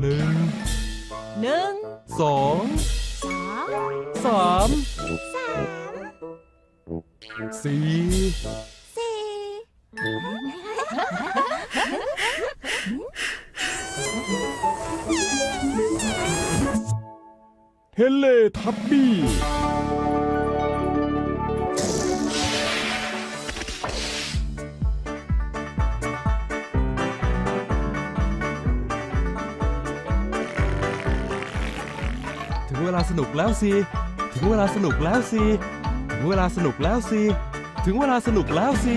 หนึ่งหนึ่งสองสองสามสามสี่สี่เฮเลทับบี้ ลาสนุกแล้วสิ ถึงเวลาสนุกแล้วสิ ถึงเวลาสนุกแล้วสิ ถึงเวลาสนุกแล้วสิ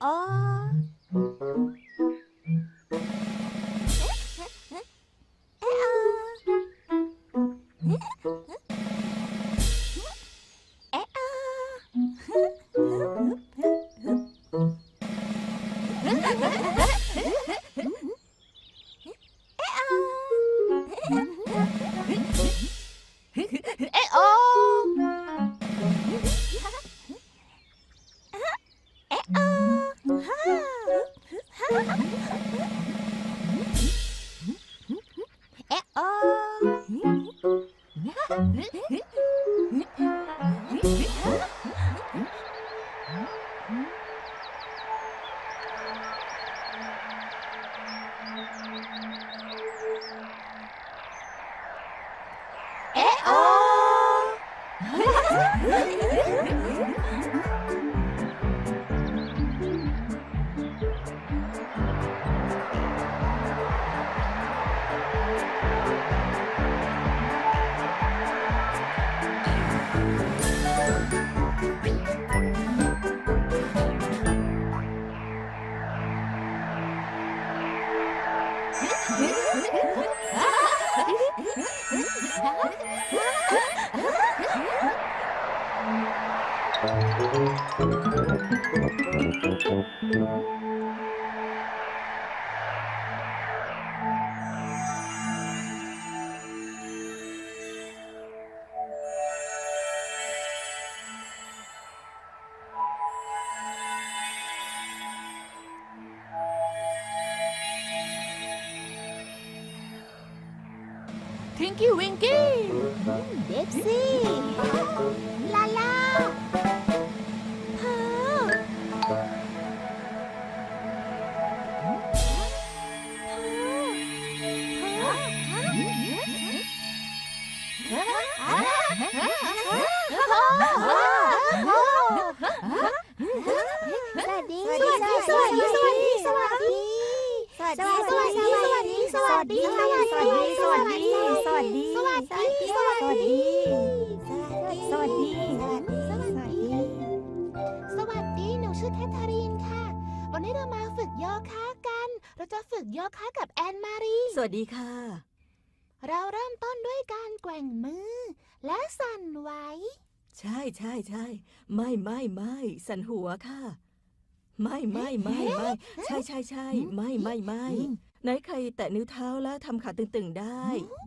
哦。Thank you. สวัสดี สวัสดี สวัสดี สวัสดี สวัสดี สวัสดี สวัสดี สวัสดี สวัสดี สวัสดี สวัสดี สวัสดี สวัสดี สวัสดี สวัสดี สวัสดี หนูชื่อชื่อแคทเธอรีนค่ะ วันนี้เรามาฝึกโยคะกัน เราจะฝึกโยคะกับแอนมารี สวัสดีค่ะ เราเริ่มต้นด้วยการแกว่งมือ และสั่นไหว ใช่ใช่ใช่ไม่ไม่ไม่สันหัวค่ะ ไม่ไม่ไม่ไม่ใช่ใช่ใช่ไม่ไม่ไม่ไหนใครแตะนิ้วเท้าแล้วทำขาตึงๆได้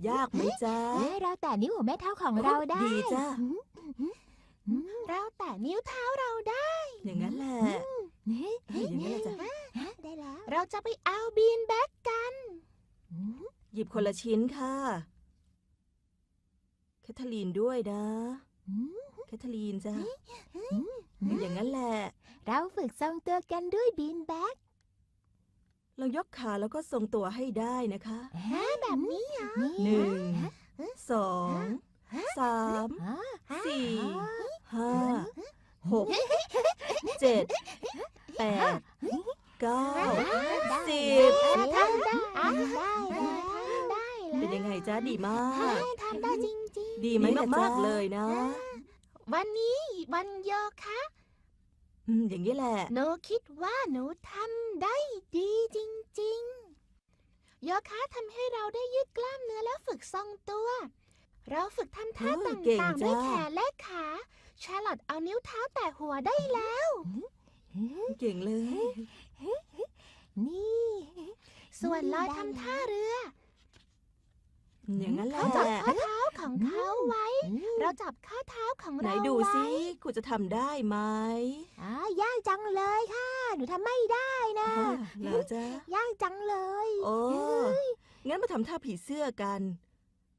ยากไหมจ๊ะเอ้ยเราแตะนิ้วหัวแม่เท้าของเราได้ดีจ้ะเราแตะนิ้วเท้าเราได้ อย่างนั้นแหละเอออย่างนั้นแหละจ้ะได้แล้ว เราจะไปเอาบีนแบ็กกัน หยิบคนละชิ้นค่ะแคทเธอรีนด้วยนะแคทเธอรีนจ้ะอย่างนั้นแหละ เราฝึกทรงตัวกันด้วยบีนแบ็กลองยกขาแล้วก็ทรงตัวให้ได้นะคะแบบนี้เหรอหนึ่งสองสามสี่ห้าหกเจ็ดแปดเก้าสิบทำได้ทำได้ได้เป็นยังไงจ๊ะดีมากทำได้จริงดีไหมมากๆเลยนะๆวันนี้วันโยคะ อืมอย่างนี้แหละ หนูคิดว่าหนูทำได้ดีจริงๆ โยคะทำให้เราได้ยืดกล้ามเนื้อและฝึกทรงตัว เราฝึกทำท่าเอตอเก่ง่างๆด้วยจ้าแขนและขา ชาลอตเอานิ้วเท้าแตะหัวได้แล้ว เก่งเลย นี่ ส่วนลอยทำท่าเรือ อย่างนั้นแหเขาละจับข้อเท้าของเขาไว้ เราจับข้อเท้าของไหนเราดูไว้สิคุณจะทำได้ไหมอ่ายากจังเลยค่ะ หนูทำไม่ได้นะอ่าเหรอจ๊ะยากจังเลยโอ้งั้นมาทำท่าผีเสื้อกัน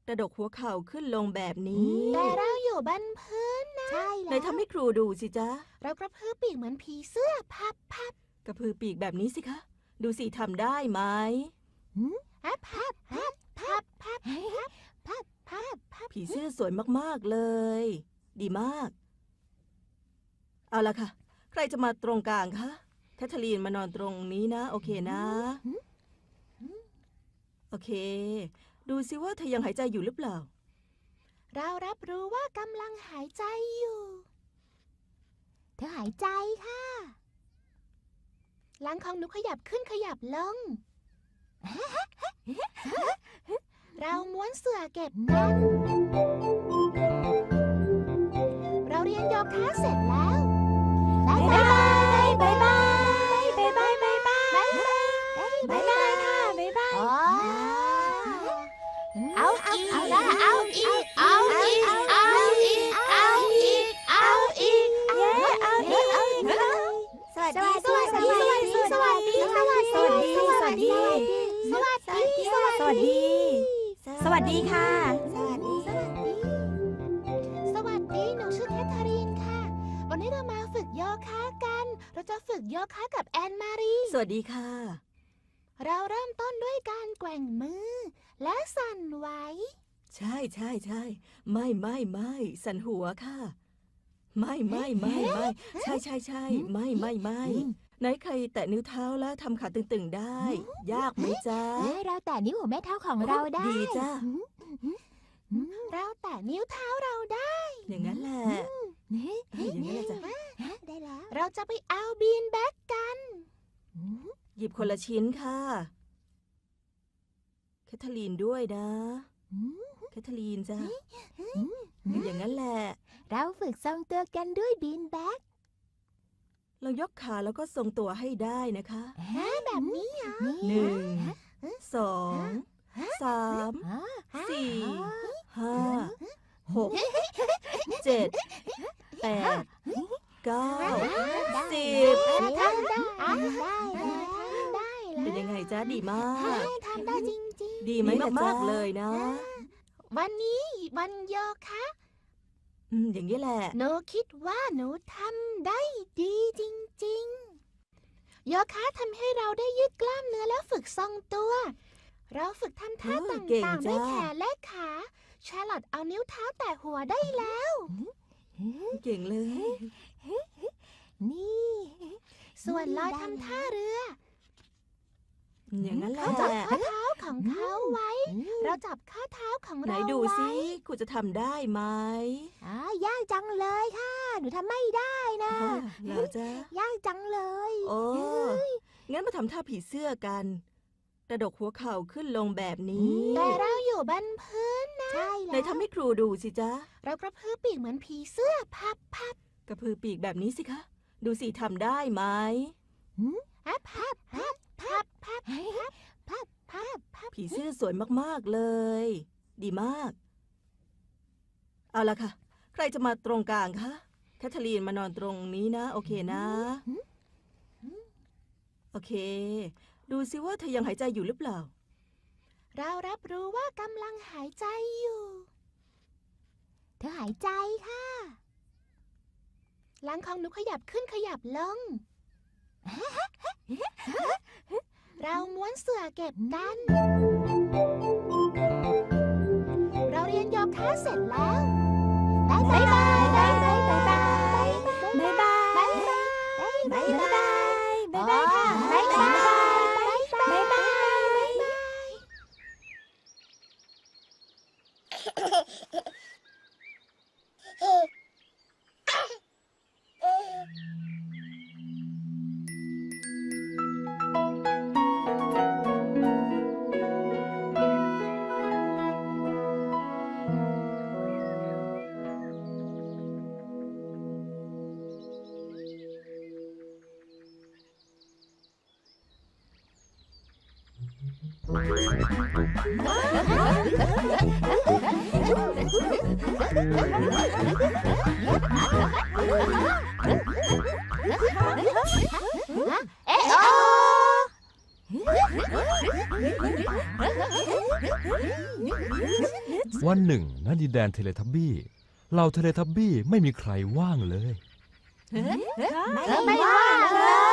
กระดกหัวเข่าขึ้นลงแบบนี้แต่เราอยู่บนพื้นนะ ใช่ไหนทำให้ครูดูสิจ๊ะเรากระพือปีกเหมือนผีเสื้อพับพับกระพือปีกแบบนี้สิคะ ดูสิทำได้ไหม พับพับพับพับ พับพับพับพับพับผีเสื้อสวยมากๆเลย ดีมาก เอาละค่ะ ใครจะมาตรงกลางคะแคทเธอรีนมานอนตรงนี้นะ โอเคนะ โอเค ดูสิว่าเธอยังหายใจอยู่หรือเปล่า เรารับรู้ว่ากำลังหายใจอยู่ เธอหายใจค่ะ หลังของหนูขยับขึ้นขยับลง เราม้วนเสื่อเก็บกันเราเรียนโยคะเสร็จแล้วบายบายบายบาย ไม่ไม่ไม่สันหัวค่ะ ไม่ไม่ไม่ไม่ใช่ใช่ใช่ไม่ไม่ไม่ไหนใครแตะนิ้วเท้าแล้วทำขาตึงๆได้ ยากไหมจ๊ะเอ้ยเราแตะนิ้วหัวแม่เท้าของเราได้ดีจ้ะเราแตะนิ้วเท้าเราได้ อย่างนั้นแหละเอออย่างนั้นแหละจ้ะได้แล้ว เราจะไปเอาบีนแบ็กกัน หยิบคนละชิ้นค่ะ แคทเธอรีนด้วยนะ แคทเธอรีนจ้ะอย่างนั้นแหละ เราฝึกทรงตัวกันด้วยบีนแบ็กลองยกขาแล้วก็ทรงตัวให้ได้นะคะแบบนี้เหรอหนึ่งสองสามสี่ห้าหกเจ็ดแปดเก้าสิบทำได้ทำได้ได้เป็น ยังไงจ๊ะดีมาก ทำได้จริง ดีไหมมากๆเลยนะๆ วันนี้วันโยคะ อืมอย่างนี้แหละ หนูคิดว่าหนูทำได้ดีจริงๆ โยคะทำให้เราได้ยืดกล้ามเนื้อและฝึกทรงตัว เราฝึกทำท่าเอตอเก่ง่างๆด้วยจ้าแขนและขาชาลอตเอานิ้วเท้าแตะหัวได้แล้ว เก่งเลย นี่ ส่วนลอยทำท่าเรือ อย่างนั้นแหละเขาจับข้อเท้าของเขาไว้ เราจับข้อเท้าของไหนเราดูไว้สิคุณจะทำได้ไหมอ่ายากจังเลยค่ะ หนูทำไม่ได้นะ เหรอจ๊ะยากจังเลยโอ้งั้นมาทำท่าผีเสื้อกันกระดกหัวเข่าขึ้นลงแบบนี้แต่เราอยู่บนพื้นนะ ใช่ไหนแล้ว ทำให้ครูดูสิจ๊ะเรากระพือปีกเหมือนผีเสื้อพับพับกระพือปีกแบบนี้สิคะ ดูสิทำได้ไหม พับพับพับ พับพับพับพับพับพับผีเสื้อสวยมากๆเลย ดีมาก เอาละค่ะ ใครจะมาตรงกลางคะแคทเธอรีนมานอนตรงนี้นะ โอเคนะ โอเค ดูสิว่าเธอยังหายใจอยู่หรือเปล่า เรารับรู้ว่ากำลังหายใจอยู่ เธอหายใจค่ะหลังของหนูขยับขึ้นขยับลง เราม้วนเสือเก็บกัน เราเรียนโยคะเสร็จแล้วบายบายบายบายบายบาย วันหนึ่งณดินแดนเทเลทับบี้เหล่าเทเลทับบี้ไม่มีใครว่างเลย ไม่ว่างเลย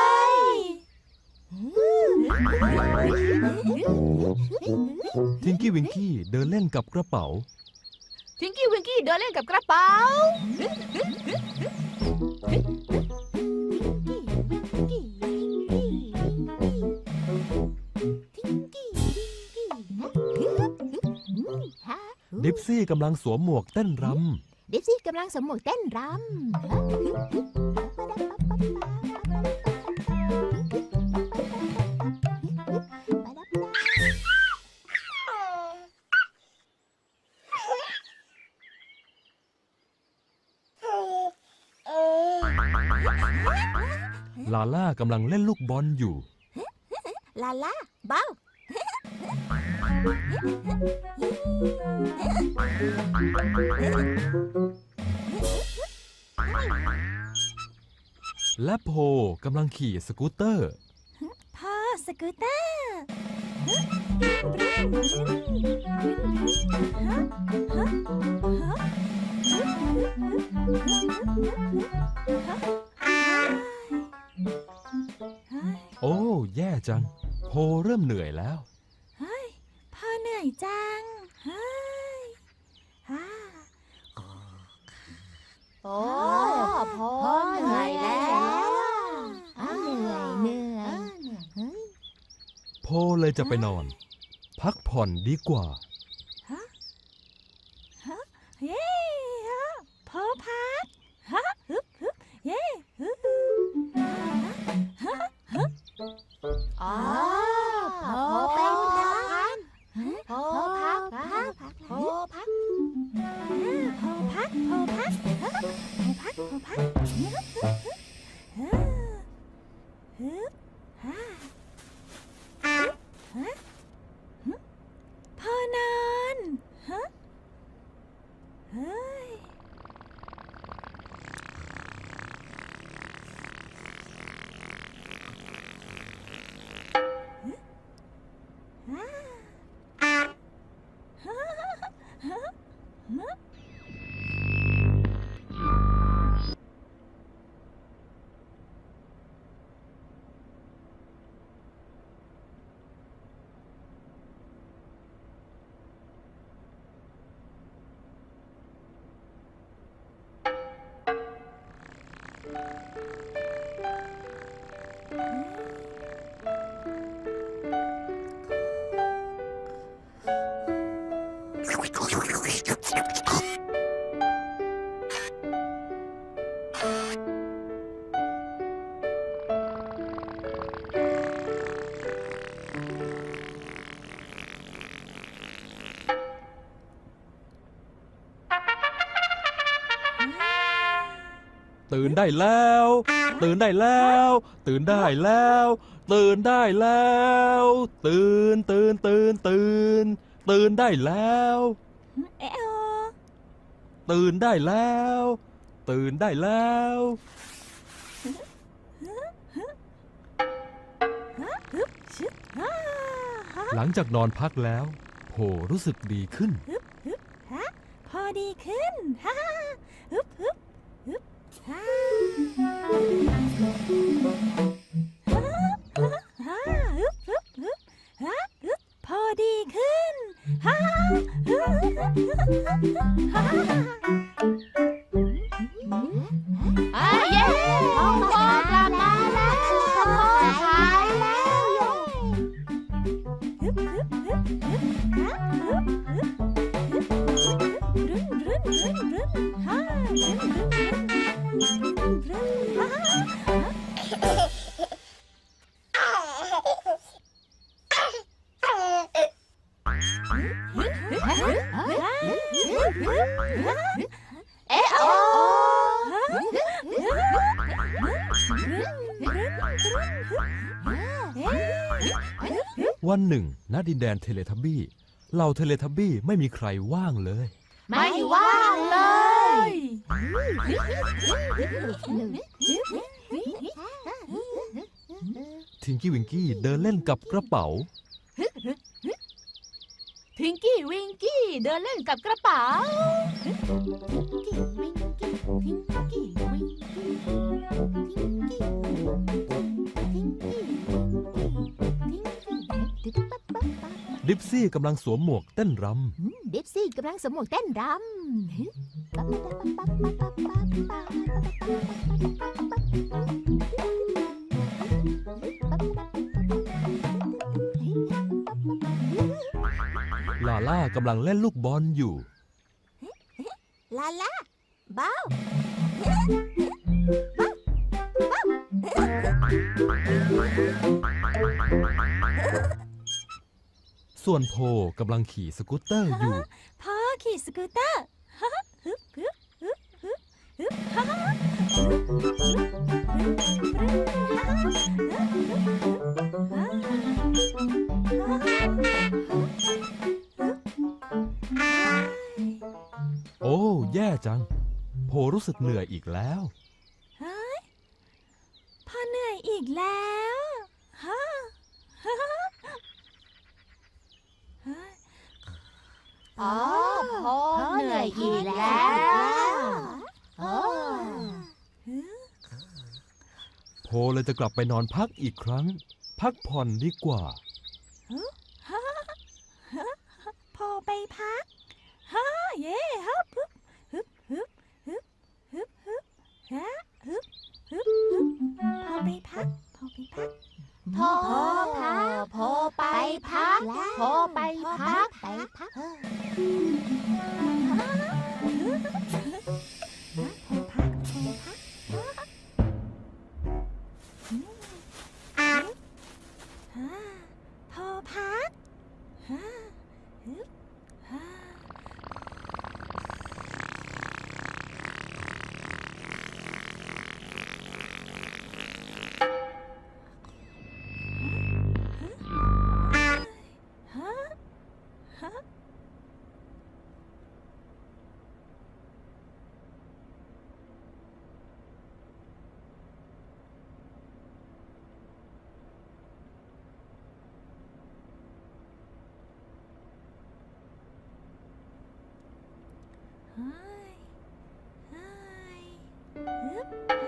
ทิงกี้วิงกี้เดินเล่นกับกระเป๋า ทิงกี้วิงกี้เดินเล่นกับกระเป๋า ดิปซี่กำลังสวมหมวกเต้นรดิฟซี่กำลังสมหมวกเต้นรำาล่ากำลังเล่นลูกบอลอยู่ ลาลาเบ้าและโพกำลังขี่สกูตเตอร์ พ่อสกูตเตอร์ จัง โพเริ่มเหนื่อยแล้ว เฮ้ยพ่อเหนื่อยจัง เฮ้ยฮ่าโอ้พ่อเหนื่อยแล้วเหนื่อยเหนื่อยโพเลยจะไปนอน พักผ่อนดีกว่า เย้ฮะพ่อพักฮะฮึบฮึบเย้ฮึบฮะฮะอ๋อ 아, 버팔 Mm-hmm. ตื่นได้แล้ว ตื่นได้แล้ว ตื่นได้แล้ว ตื่นได้แล้ว ตื่นตื่นตื่นตื่น ตื่นได้แล้ว เออตื่นได้แล้ว ตื่นได้แล้ว ฮึบชึบฮ่าฮ่าหลังจากนอนพักแล้วโผรู้สึกดีขึ้นฮะพอดีขึ้นฮ่าฮ่าฮึบฮึบ พอดีขึ้นฮ่าฮ่าฮ่าอะเย้ หนึ่งณดินแดนเทเลทับบี้เหล่าเทเลทับบี้ไม่มีใครว่างเลย ไม่ว่างเลย ทิงกี้วิงกี้เดินเล่นกับกระเป๋า ทิงกี้วิงกี้เดินเล่นกับกระเป๋า ทิงกี้วิงกี้ทิงกี้ทิง ดิปซี่กำลังสวมหมวกเต้นรดิปซี่กำลังสมองเต้นรำำลาล่ากำลังเล่นลูกบอลอยู่ ลาลาบ้าว ส่วนโพกำลังขี่สกูตเตอร์อยู่ พ่อขี่สกูตเตอร์ฮ่าฮึบฮึบฮึบฮึบฮึบฮ่าฮึบฮึบฮึบฮ่าฮ่าโอ้ แย่จัง โพรู้สึกเหนื่อยอีกแล้ว เฮ้ยพ่อเหนื่อยอีกแล้วฮ่าฮ่าเฮ้ย อ๋อพ่อเหนื่อยอีกแล้วโอ้โพเลยจะกลับไปนอนพักอีกครั้ง พักผ่อนดีกว่า พอไปพักฮ่าเย่ฮึบฮึบ เฮ้ย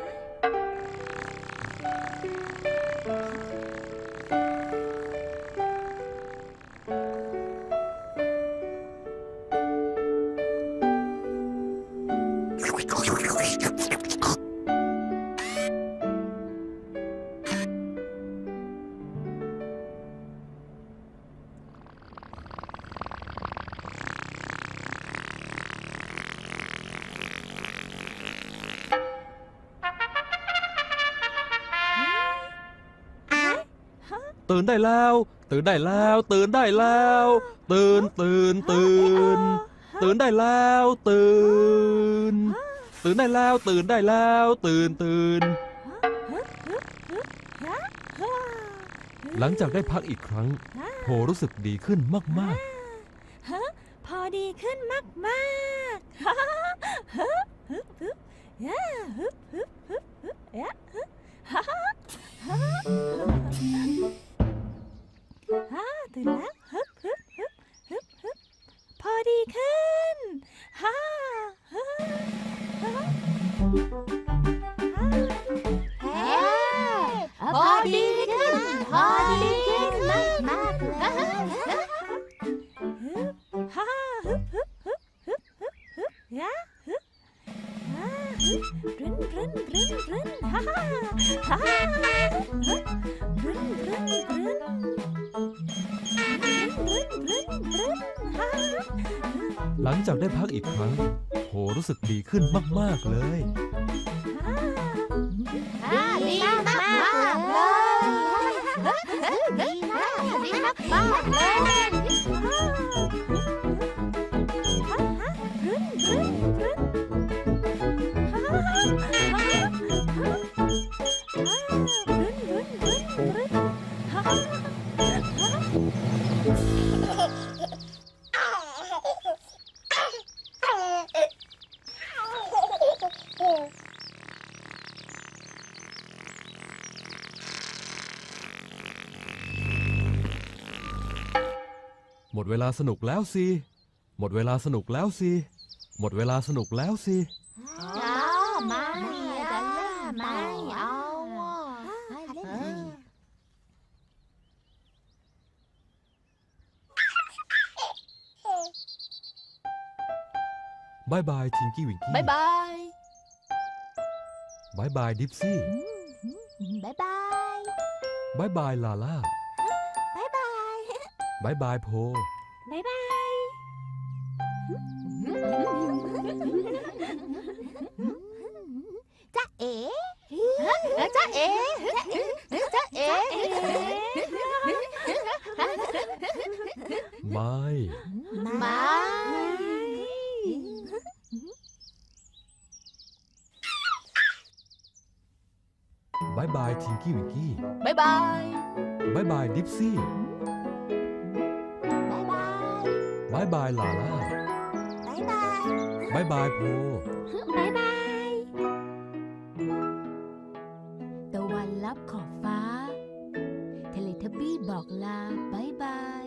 ตื่นได้แล้ว ตื่นได้แล้ว ตื่นได้แล้ว ตื่นตื่นตื่น ตื่นได้แล้ว ตื่นฮตื่นได้แล้ว ตื่นได้แล้ว ตื่นตื่น หลังจากได้พักอีกครั้ง โพรู้สึกดีขึ้นมากฮะพอดีขึ้นมาก ฮ่าพอดีขึ้น พอดีขึ้นมากมากฮ่าฮึบฮึบฮึบฮึบฮึบฮึบยะฮึบฮ่าฮึบรึนรึนรึนรึนฮ่าฮ่าฮ่าฮึบรึนรึนรึนรึนรึนรึนรึนฮ่าหลังจากได้พักอีกครั้ง รู้สึกดีขึ้นมาก ๆ เลยฮ่าดีมากมากๆเลยดีมากดีมากมากๆเลย สนุกแล้วสิ หมดเวลาสนุกแล้วสิ หมดเวลาสนุกแล้วสิจ้าไม่จ้าไม่เอาให้เล่นอีกบายบายทิงกี้วิงกี้บายบายบายบายดิปซี่บายบายบายบายลาล่าบายบาย บายบายโพ บ๊ายบายจ้าเอ๋จ้าเอ๋จ้าเอ๋ไม่ มา บายบายทิงกี้วิงกี้บายบาย บายบายดิปซี่ายบายลาล่าบายบาย บายบายโพ บายบาย ตะวันลับขอบฟ้า เทเลทบี้บอกลาบายบาย